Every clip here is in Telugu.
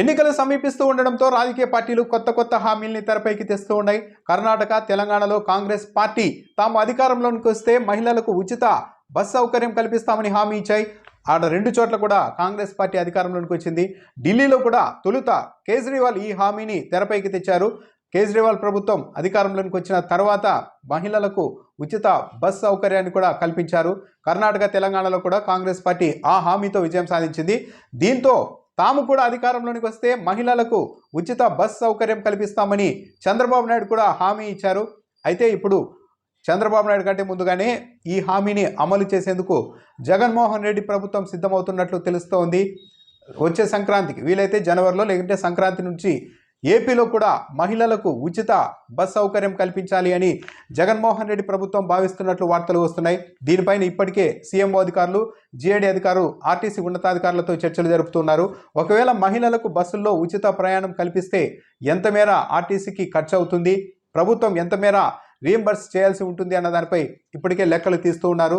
ఎన్నికలు సమీపిస్తూ ఉండడంతో రాజకీయ పార్టీలు కొత్త కొత్త హామీల్ని తెరపైకి తెస్తూ ఉన్నాయి. కర్ణాటక తెలంగాణలో కాంగ్రెస్ పార్టీ తాము అధికారంలోకి వస్తే మహిళలకు ఉచిత బస్ సౌకర్యం కల్పిస్తామని హామీ ఇచ్చాయి. ఆడ రెండు చోట్ల కూడా కాంగ్రెస్ పార్టీ అధికారంలోకి వచ్చింది. ఢిల్లీలో కూడా తొలుత కేజ్రీవాల్ ఈ హామీని తెరపైకి తెచ్చారు. కేజ్రీవాల్ ప్రభుత్వం అధికారంలోకి వచ్చిన తర్వాత మహిళలకు ఉచిత బస్ సౌకర్యాన్ని కూడా కల్పించారు. కర్ణాటక తెలంగాణలో కూడా కాంగ్రెస్ పార్టీ ఆ హామీతో విజయం సాధించింది. దీంతో తాము కూడా అధికారంలోనికి వస్తే మహిళలకు ఉచిత బస్ సౌకర్యం కల్పిస్తామని చంద్రబాబు నాయుడు కూడా హామీ ఇచ్చారు. అయితే ఇప్పుడు చంద్రబాబు నాయుడు కంటే ముందుగానే ఈ హామీని అమలు చేసేందుకు జగన్మోహన్ రెడ్డి ప్రభుత్వం సిద్ధమవుతున్నట్లు తెలుస్తోంది. వచ్చే సంక్రాంతికి వీలైతే జనవరిలో లేకుంటే సంక్రాంతి నుంచి ఏపీలో కూడా మహిళలకు ఉచిత బస్ సౌకర్యం కల్పించాలి అని జగన్మోహన్ రెడ్డి ప్రభుత్వం భావిస్తున్నట్లు వార్తలు వస్తున్నాయి. దీనిపైన ఇప్పటికే సీఎంఓ అధికారులు జీఏడీ అధికారులు ఆర్టీసీ ఉన్నతాధికారులతో చర్చలు జరుపుతున్నారు. ఒకవేళ మహిళలకు బస్సుల్లో ఉచిత ప్రయాణం కల్పిస్తే ఎంత మేర ఆర్టీసీకి ఖర్చు అవుతుంది ప్రభుత్వం ఎంత మేర రీఎంబర్స్ చేయాల్సి ఉంటుంది అన్న దానిపై ఇప్పటికే లెక్కలు తీస్తూ ఉన్నారు.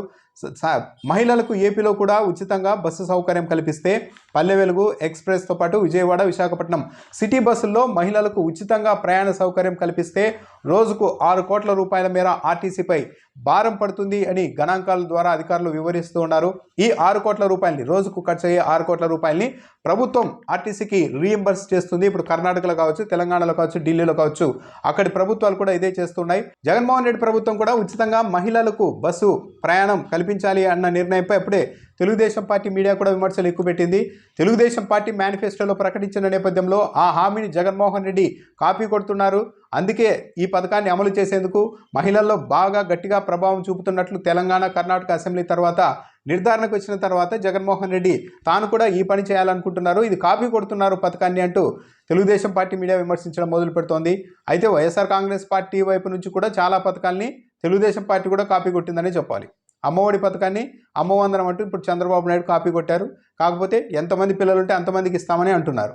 మహిళలకు ఏపీలో కూడా ఉచితంగా బస్సు సౌకర్యం కల్పిస్తే పల్లె వెలుగు ఎక్స్ప్రెస్తో పాటు విజయవాడ విశాఖపట్నం సిటీ బస్సుల్లో మహిళలకు ఉచితంగా ప్రయాణ సౌకర్యం కల్పిస్తే రోజుకు ఆరు కోట్ల రూపాయల మేర ఆర్టీసీపై భారం పడుతుంది అని గణాంకాల ద్వారా అధికారులు వివరిస్తూ ఉన్నారు. ఈ ఆరు కోట్ల రూపాయలని రోజుకు ఖర్చు అయ్యే ఆరు కోట్ల రూపాయలని ప్రభుత్వం ఆర్టీసీకి రీఎంబర్స్ చేస్తుంది. ఇప్పుడు కర్ణాటకలో కావచ్చు తెలంగాణలో కావచ్చు ఢిల్లీలో కావచ్చు అక్కడి ప్రభుత్వాలు కూడా ఇదే చేస్తున్నాయి. జగన్మోహన్ రెడ్డి ప్రభుత్వం కూడా ఉచితంగా మహిళలకు బస్సు ప్రయాణం కల్పించాలి అన్న నిర్ణయంపై అప్పుడే తెలుగుదేశం పార్టీ మీడియా కూడా విమర్శలు ఎక్కువ పెట్టింది తెలుగుదేశం పార్టీ మేనిఫెస్టోలో ప్రకటించిన నేపథ్యంలో ఆ హామీని జగన్మోహన్ రెడ్డి కాపీ కొడుతున్నారు. అందుకే ఈ పథకాన్ని అమలు చేసేందుకు మహిళల్లో బాగా గట్టిగా ప్రభావం చూపుతున్నట్లు తెలంగాణ కర్ణాటక అసెంబ్లీ తర్వాత నిర్ధారణకు వచ్చిన తర్వాత జగన్మోహన్ రెడ్డి తాను కూడా ఈ పని చేయాలనుకుంటున్నారు. ఇది కాపీ కొడుతున్నారు పథకాన్ని అంటూ తెలుగుదేశం పార్టీ మీడియా విమర్శించడం మొదలు పెడుతోంది. అయితే వైఎస్ఆర్ కాంగ్రెస్ పార్టీ వైపు నుంచి కూడా చాలా పథకాల్ని తెలుగుదేశం పార్టీ కూడా కాపీ కొట్టిందనే చెప్పాలి. అమ్మఒడి పథకాన్ని అమ్మవందనం అంటూ ఇప్పుడు చంద్రబాబు నాయుడు కాపీ కొట్టారు. కాకపోతే ఎంతమంది పిల్లలు ఉంటే అంతమందికి ఇస్తామని అంటున్నారు.